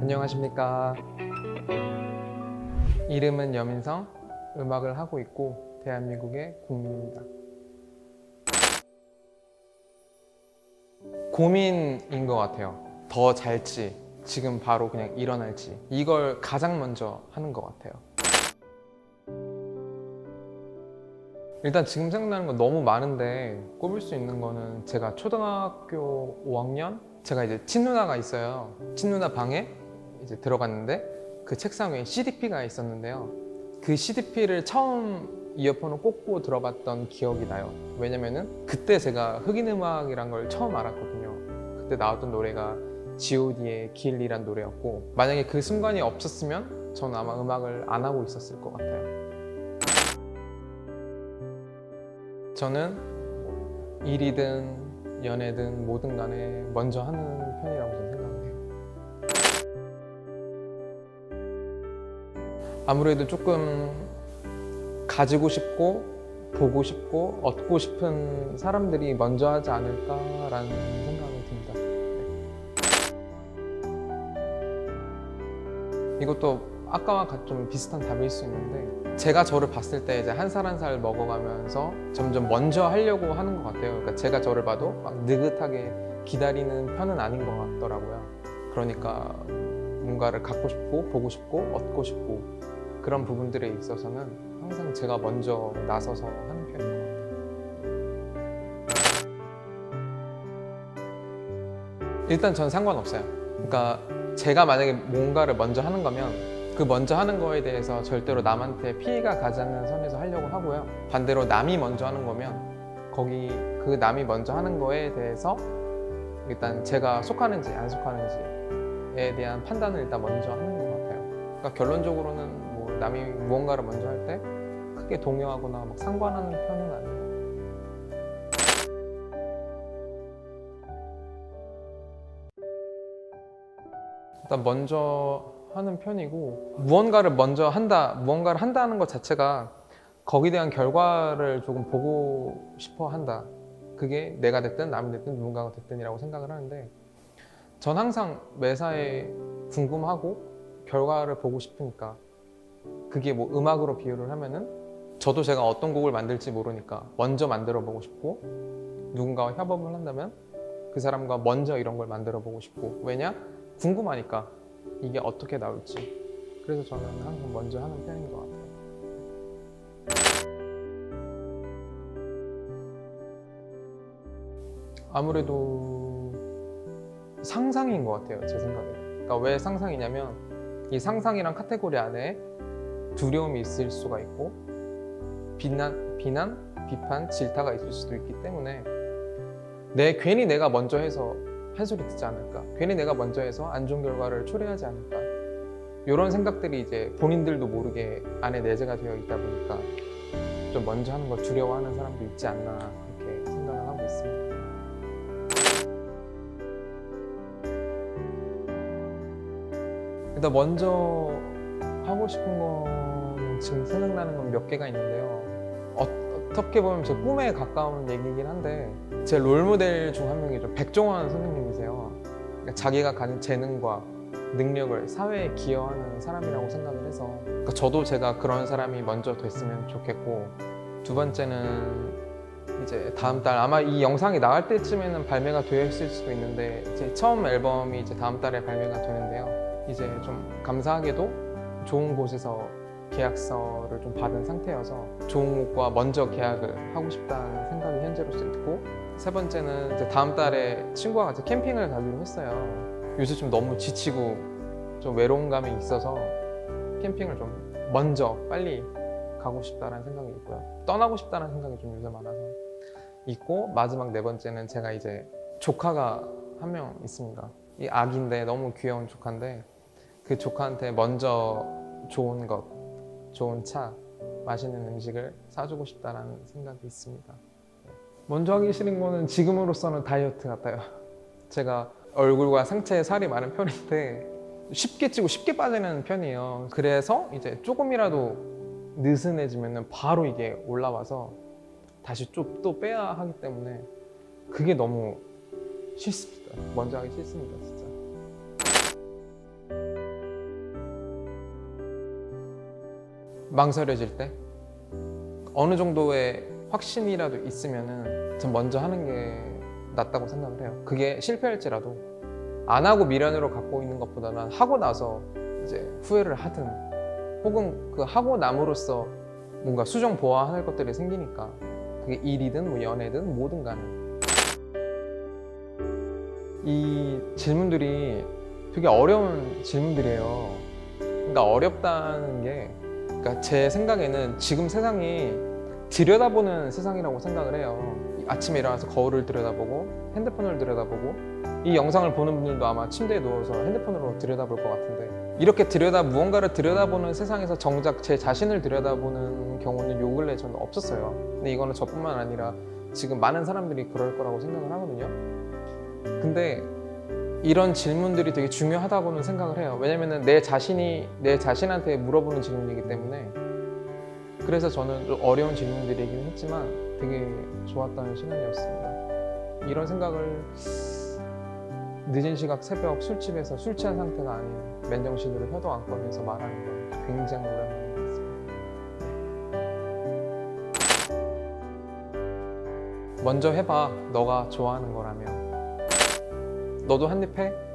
안녕하십니까. 이름은 여민성, 음악을 하고 있고 대한민국의 국민입니다. 고민인 것 같아요. 더 잘지, 지금 바로 그냥 일어날지. 이걸 가장 먼저 하는 것 같아요. 일단 지금 생각나는 건 너무 많은데 꼽을 수 있는 거는 제가 초등학교 5학년 제가 이제 친누나가 있어요. 친누나 방에 이제 들어갔는데 그 책상 위에 CDP가 있었는데요. 그 CDP를 처음 이어폰을 꽂고 들어봤던 기억이 나요. 왜냐면은 그때 제가 흑인 음악이란 걸 처음 알았거든요. 그때 나왔던 노래가 G.O.D의 길이란 노래였고 만약에 그 순간이 없었으면 저는 아마 음악을 안 하고 있었을 것 같아요. 저는 일이든 연애든 뭐든 간에 먼저 하는 편이라고 저는 해요. 아무래도 조금 가지고 싶고 보고 싶고 얻고 싶은 사람들이 먼저 하지 않을까라는 생각이 듭니다. 네. 이것도 아까와 같- 좀 비슷한 답일 수 있는데 제가 저를 봤을 때 이제 한 살 한 살 먹어가면서 점점 먼저 하려고 하는 것 같아요. 그러니까 제가 저를 봐도 막 느긋하게 기다리는 편은 아닌 것 같더라고요. 그러니까 뭔가를 갖고 싶고 보고 싶고 얻고 싶고 그런 부분들에 있어서는 항상 제가 먼저 나서서 하는 편인 것 같아요. 일단 전 상관없어요. 그러니까 제가 만약에 뭔가를 먼저 하는 거면 그 먼저 하는 거에 대해서 절대로 남한테 피해가 가지 않는 선에서 하려고 하고요. 반대로 남이 먼저 하는 거면 거기 그 남이 먼저 하는 거에 대해서 일단 제가 속하는지 안 속하는지에 대한 판단을 일단 먼저 하는 것 같아요. 그러니까 결론적으로는 뭐 남이 무언가를 먼저 할 때 크게 동요하거나 막 상관하는 편은 아니에요. 일단 먼저 하는 편이고 무언가를 먼저 한다, 무언가를 한다는 것 자체가 거기에 대한 결과를 조금 보고 싶어 한다. 그게 내가 됐든 남이 됐든 누군가가 됐든이라고 생각을 하는데 전 항상 매사에 궁금하고 결과를 보고 싶으니까 그게 뭐 음악으로 비유를 하면은 저도 제가 어떤 곡을 만들지 모르니까 먼저 만들어 보고 싶고 누군가와 협업을 한다면 그 사람과 먼저 이런 걸 만들어 보고 싶고 왜냐 궁금하니까 이게 어떻게 나올지 그래서 저는 항상 먼저 하는 편인 것 같아요. 아무래도 상상인 것 같아요 제 생각에. 그러니까 왜 상상이냐면 이 상상이란 카테고리 안에 두려움이 있을 수가 있고 비난, 비난, 비판, 질타가 있을 수도 있기 때문에 내 괜히 내가 먼저 해서 한 소리 듣지 않을까 괜히 내가 먼저 해서 안 좋은 결과를 초래하지 않을까 이런 생각들이 이제 본인들도 모르게 안에 내재가 되어 있다 보니까 좀 먼저 하는 걸 두려워하는 사람도 있지 않나 그렇게 생각을 하고 있습니다. 일단 먼저 하고 싶은 거 는 지금 생각나는 건 몇 개가 있는데요. 어, 어떻게 보면 제 꿈에 가까운 얘기이긴 한데 제 롤모델 중 한 명이 좀 백종원 선생님이세요. 그러니까 자기가 가진 재능과 능력을 사회에 기여하는 사람이라고 생각을 해서 그러니까 저도 제가 그런 사람이 먼저 됐으면 좋겠고 두 번째는 이제 다음 달 아마 이 영상이 나갈 때쯤에는 발매가 되어 있을 수도 있는데 제 처음 앨범이 이제 다음 달에 발매가 되는데요. 이제 좀 감사하게도 좋은 곳에서 계약서를 좀 받은 상태여서 좋은 곳과 먼저 계약을 하고 싶다는 생각이 현재로서 있고 세 번째는 이제 다음 달에 친구와 같이 캠핑을 가기로 했어요. 요새 좀 너무 지치고 좀 외로운 감이 있어서 캠핑을 좀 먼저 빨리 가고 싶다는 생각이 있고요. 떠나고 싶다는 생각이 좀 요새 많아서 있고 마지막 네 번째는 제가 이제 조카가 한 명 있습니다. 이 아기인데 너무 귀여운 조카인데 그 조카한테 먼저 좋은 것, 좋은 차, 맛있는 음식을 사주고 싶다라는 생각이 있습니다. 네. 먼저 하기 싫은 거는 지금으로서는 다이어트 같아요. 제가 얼굴과 상체에 살이 많은 편인데 쉽게 찌고 쉽게 빠지는 편이에요. 그래서 이제 조금이라도 느슨해지면 바로 이게 올라와서 다시 좀 또 빼야 하기 때문에 그게 너무 싫습니다. 먼저 하기 싫습니다, 망설여질 때 어느 정도의 확신이라도 있으면은 전 먼저 하는 게 낫다고 생각을 해요. 그게 실패할지라도 안 하고 미련으로 갖고 있는 것보다는 하고 나서 이제 후회를 하든 혹은 그 하고 남으로써 뭔가 수정 보완할 것들이 생기니까 그게 일이든 뭐 연애든 뭐든 간에 이 질문들이 되게 어려운 질문들이에요. 그러니까 어렵다는 게 그러니까 제 생각에는 지금 세상이 들여다보는 세상이라고 생각을 해요. 아침에 일어나서 거울을 들여다보고 핸드폰을 들여다보고 이 영상을 보는 분들도 아마 침대에 누워서 핸드폰으로 들여다볼 것 같은데 이렇게 들여다 무언가를 들여다보는 세상에서 정작 제 자신을 들여다보는 경우는 요 근래 저는 없었어요. 근데 이거는 저뿐만 아니라 지금 많은 사람들이 그럴 거라고 생각을 하거든요. 근데 이런 질문들이 되게 중요하다고는 생각을 해요. 왜냐면은 내 자신이 내 자신한테 물어보는 질문이기 때문에 그래서 저는 좀 어려운 질문들이긴 했지만 되게 좋았던 시간이었습니다. 이런 생각을 늦은 시각 새벽 술집에서 술 취한 상태가 아닌 맨정신으로 혀도 안 꺼내서 말하는 건 굉장히 오랜만인 것 같습니다. 먼저 해봐. 너가 좋아하는 거라면. 너도 한입 해?